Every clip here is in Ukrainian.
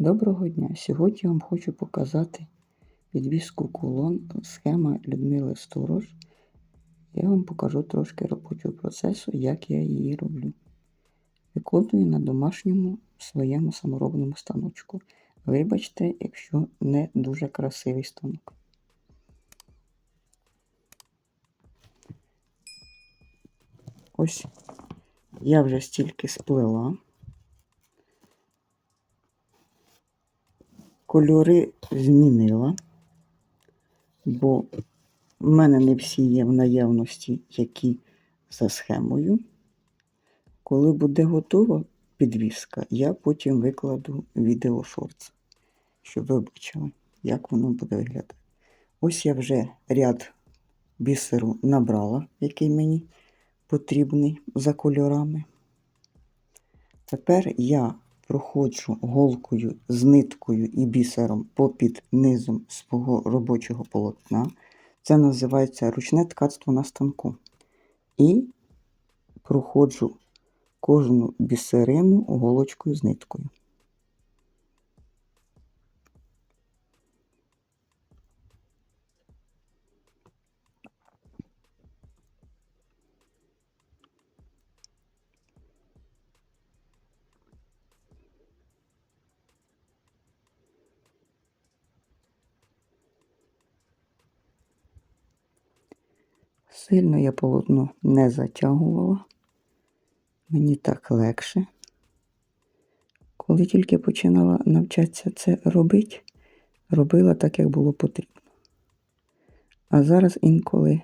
Доброго дня! Сьогодні я вам хочу показати підвіску кулон схема Людмили Сторож. Я вам покажу трошки робочого процесу, як я її роблю. Виконую на домашньому своєму саморобному станочку. Вибачте, якщо не дуже красивий станок. Ось я вже стільки сплела. Кольори змінила, бо в мене не всі є в наявності, які за схемою. Коли буде готова підвіска, я потім викладу відео шорт, щоб ви бачили, як воно буде виглядати. Ось я вже ряд бісеру набрала, який мені потрібний за кольорами. Тепер я проходжу голкою з ниткою і бісером попід низом свого робочого полотна. Це називається ручне ткацтво на станку. І проходжу кожну бісерину голочкою з ниткою. Сильно я полотно не затягувала. Мені так легше. Коли тільки починала навчатися це робити, робила так, як було потрібно. А зараз інколи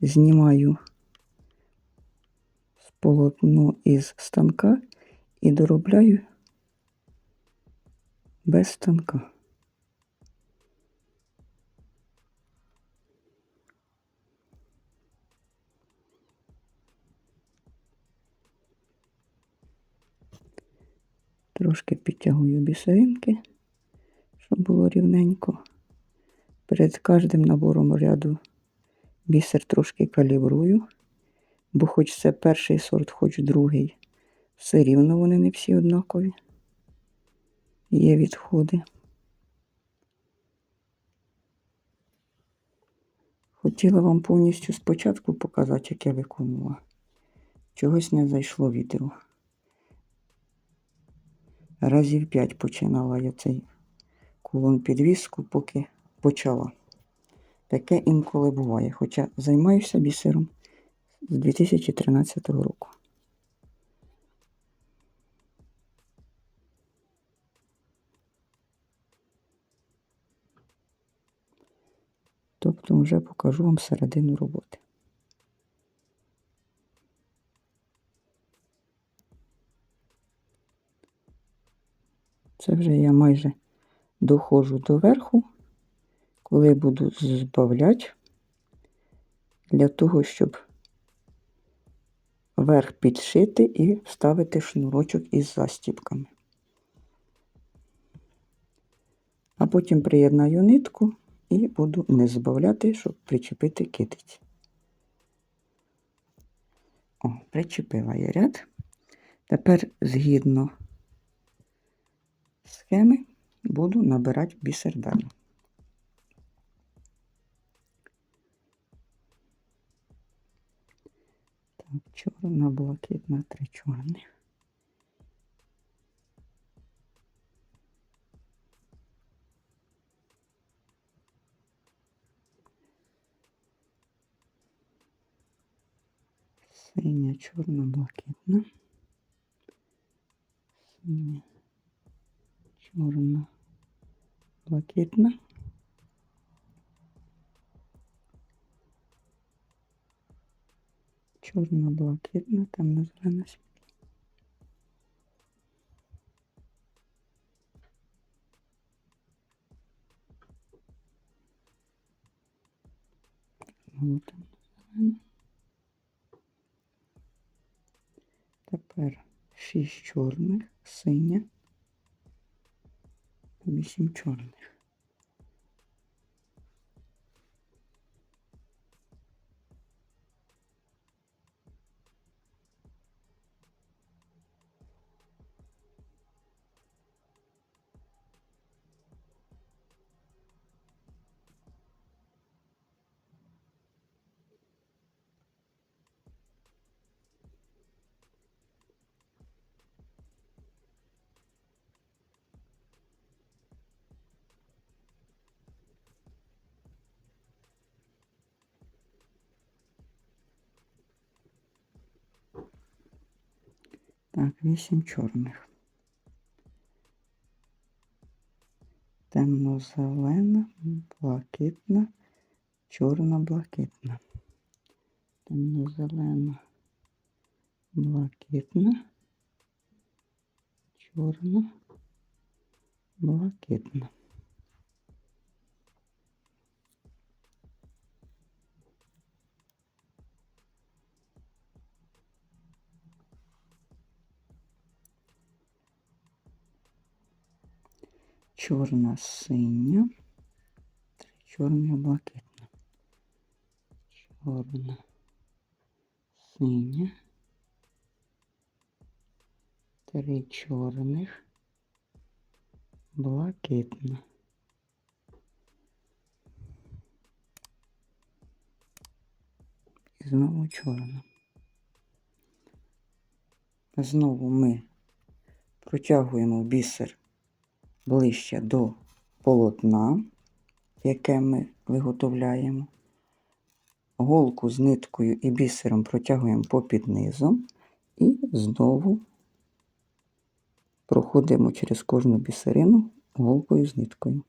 знімаю полотно із станка і доробляю без станка. Трошки підтягую бісеринки, щоб було рівненько. Перед кожним набором ряду бісер трошки калібрую, бо хоч це перший сорт, хоч другий, все рівно вони не всі однакові. Є відходи. Хотіла вам повністю спочатку показати, як я виконувала. Чогось не зайшло відео. Разів п'ять починала я цей кулон підвіску, поки почала. Таке інколи буває, хоча займаюся бісером з 2013 року. Тобто вже покажу вам середину роботи. Це вже я майже доходжу до верху, коли буду збавляти для того, щоб верх підшити і вставити шнурочок із застіпками. А потім приєднаю нитку і буду не збавляти, щоб причепити китиць. О, причепила я ряд. Тепер згідно схеми буду набирати бісер. Так, чорна, блакитна, три чорних. Синя, чорна, блакитна. Синя чорна, блакитна. Чорна, блакитна, Знову темно зелена. Тепер шість чорних, синя вісім чорних. Так, вісім чорних. Темно-зелена, блакитна, чорно-блакитна. Темно-зелена, блакитна, чорна, блакитна. Чорна, синя, три чорні, блакитна. Чорна, синя, три чорних, блакитна. І знову чорна. Знову ми протягуємо бісер ближче до полотна, яке ми виготовляємо. Голку з ниткою і бісером протягуємо попід низом і знову проходимо через кожну бісерину голкою з ниткою.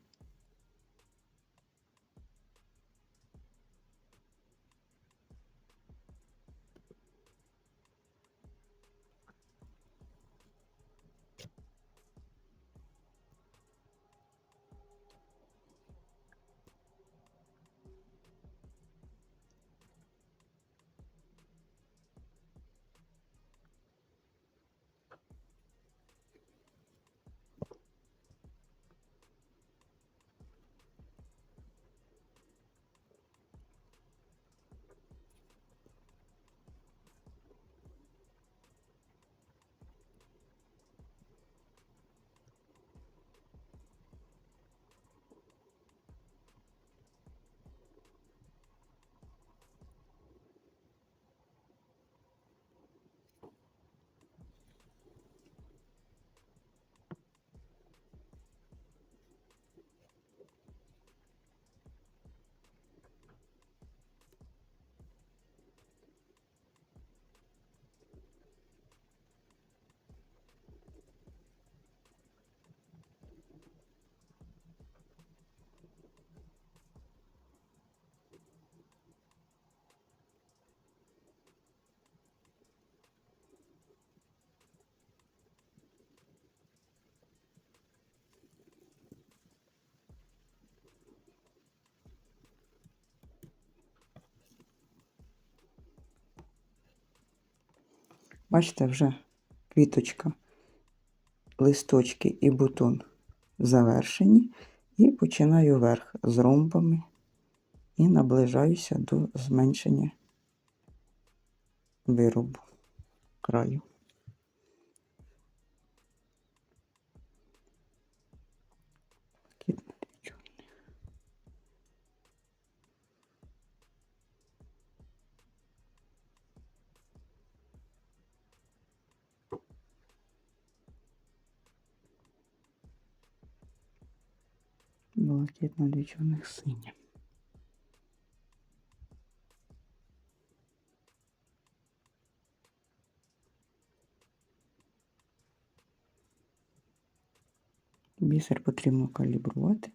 Бачите, вже квіточка, листочки і бутон завершені. І починаю вверх з ромбами і наближаюся до зменшення виробу краю. Блакитна, дві чорних синя. Бісер потрібно калібрувати.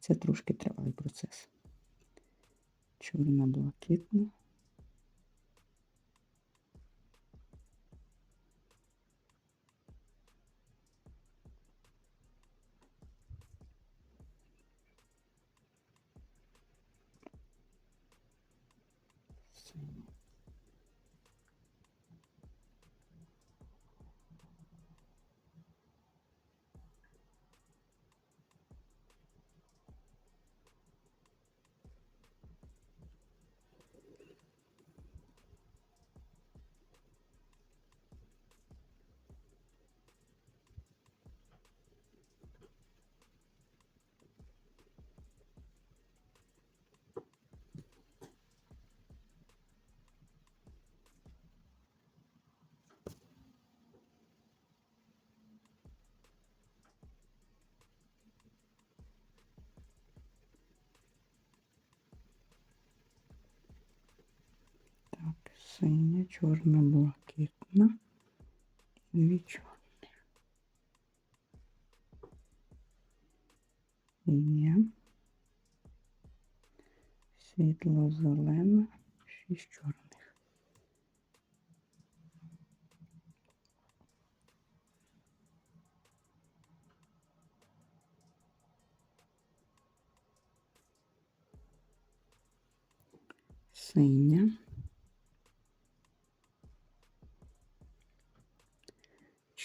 Це трошки тривалий процес. Чорна блакитна. Синя, чорна, блакитна. Дві чорні. Є. Світло-зелена, шість чорних.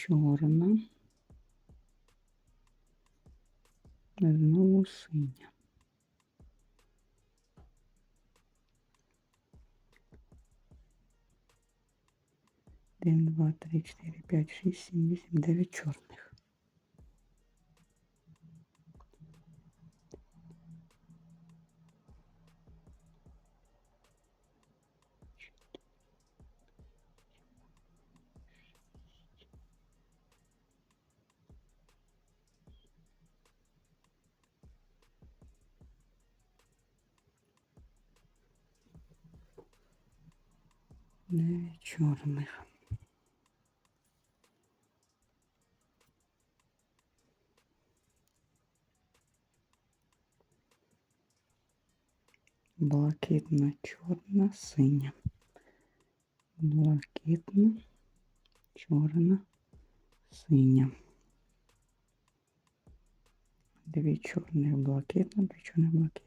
Чорна. Знову синя. Один, два, три, чотири, п'ять, шість, сім, вісім, дев'ять чорних. Чорних. Блакитна, чорна, синя. Блакитна, чорна, синя. Дві чорних блакитна, дві чорних блакитна.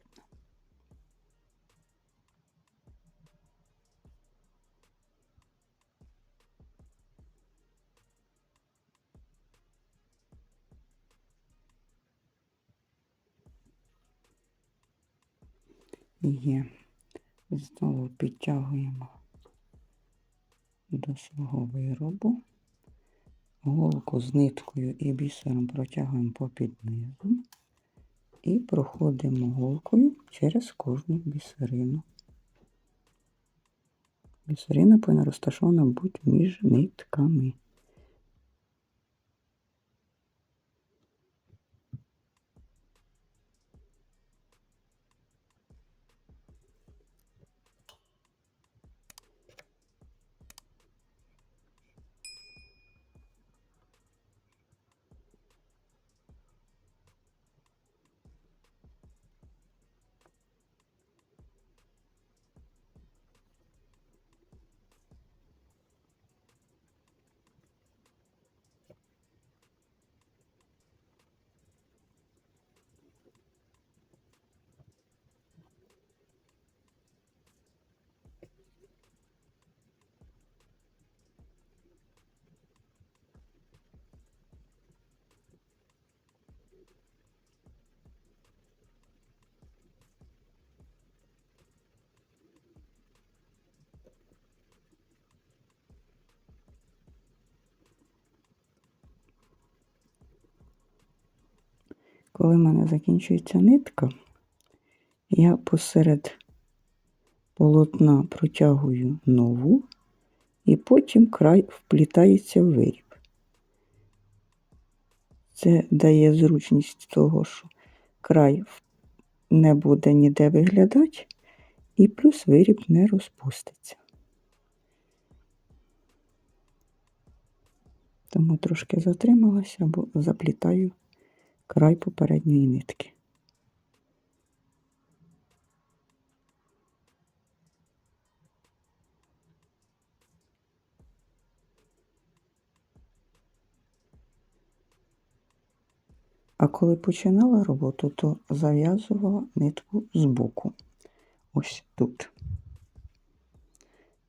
Є. Знову підтягуємо до свого виробу. Голку з ниткою і бісером протягуємо попід низом і проходимо голкою через кожну бісерину. Бісерина повинна розташована бути між нитками. Коли в мене закінчується нитка, я посеред полотна протягую нову, і потім край вплітається в виріб. Це дає зручність того, що край не буде ніде виглядати, і плюс виріб не розпуститься. Тому трошки затрималася, бо заплітаю край попередньої нитки. А коли починала роботу, то зав'язувала нитку з боку. Ось тут.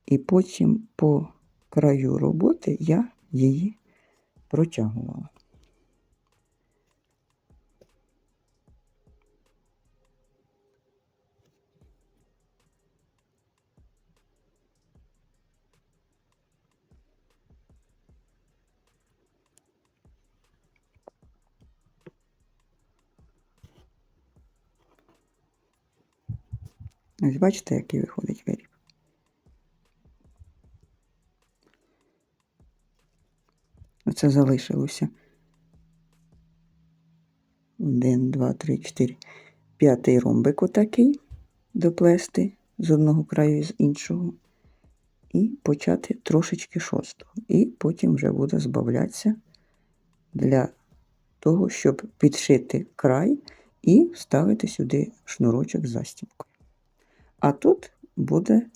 І потім по краю роботи я її протягувала. Ось бачите, який виходить виріб. Оце залишилося. Один, два, три, чотири. П'ятий ромбик отакий доплести з одного краю і з іншого. і почати трошечки шостого. І потім вже буде збавлятися для того, щоб підшити край і вставити сюди шнурочок з застіпкою. А тут буде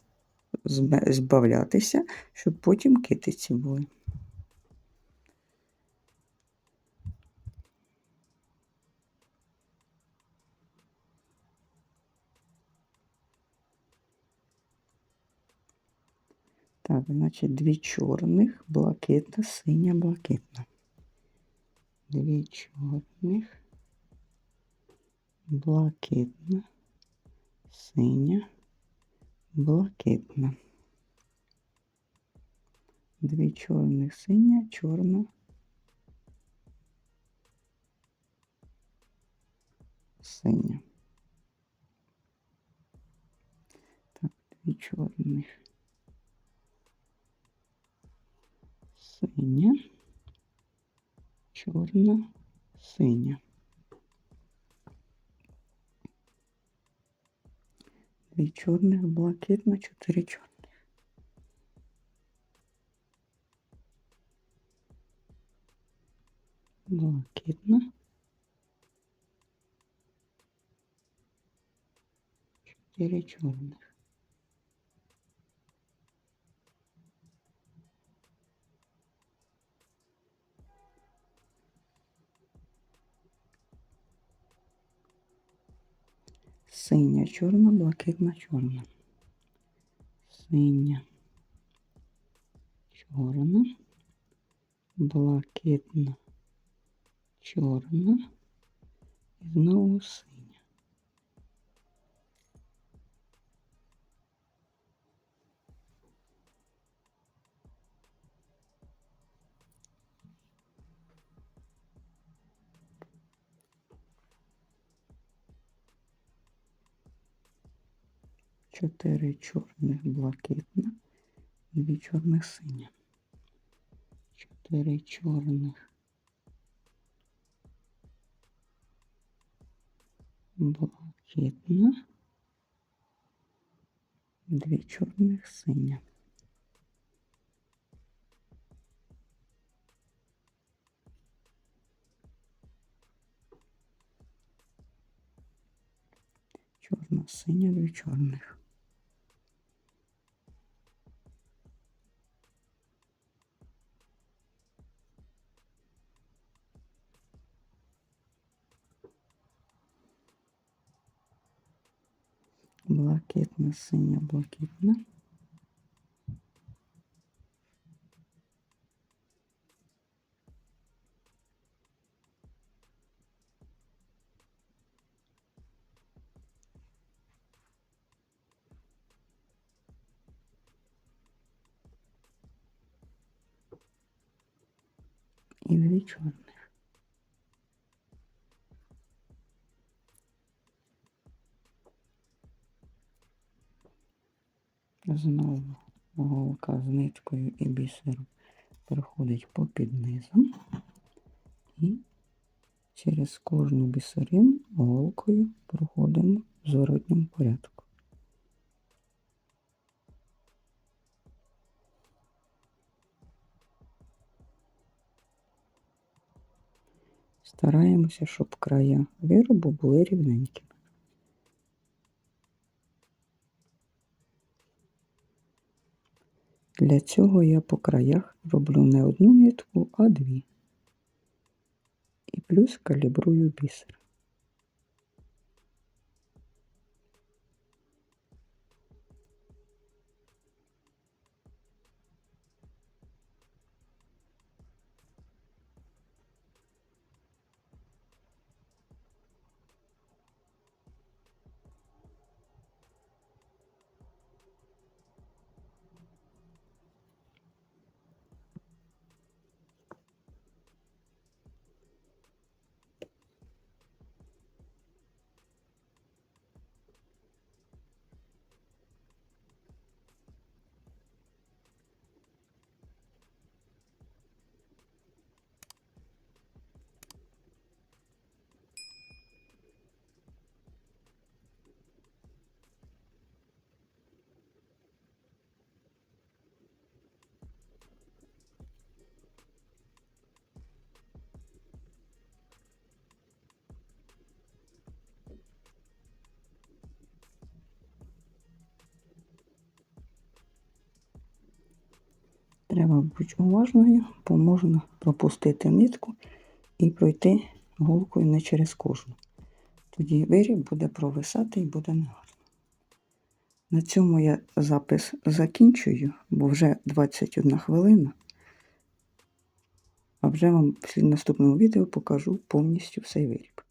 збавлятися, щоб потім китиці були. Так, значить, дві чорних, блакитна, синя, блакитна. Дві чорних, блакитна, синя, блакитна. Дві чорних, синя, чорна, синя. Так, дві чорних. Синя, чорна, синя. Дві чорних, блакитна, чотири чорних. Блакитна. Чотири чорних. Синя, чорна, блакитна, чорна. Синя, чорна, блакитна, чорна і знову синя. Чотири чорних блакитна, дві чорних синя. Чотири чорних блакитна, дві чорних синя. Чорна, синя, дві чорних. Синя, блакитна. І дві. Знову голка з ниткою і бісером проходить попід низом і через кожну бісерину голкою проходимо в зворотньому порядку. Стараємося, щоб края виробу були рівненькими. Для цього я по краях роблю не одну нитку, а дві. І плюс калібрую бісер. Треба бути уважною, бо можна пропустити нитку і пройти голкою не через кожну. Тоді виріб буде провисати і буде негарно. На цьому я запис закінчую, бо вже 21 хвилина. А вже вам в наступному відео покажу повністю цей виріб.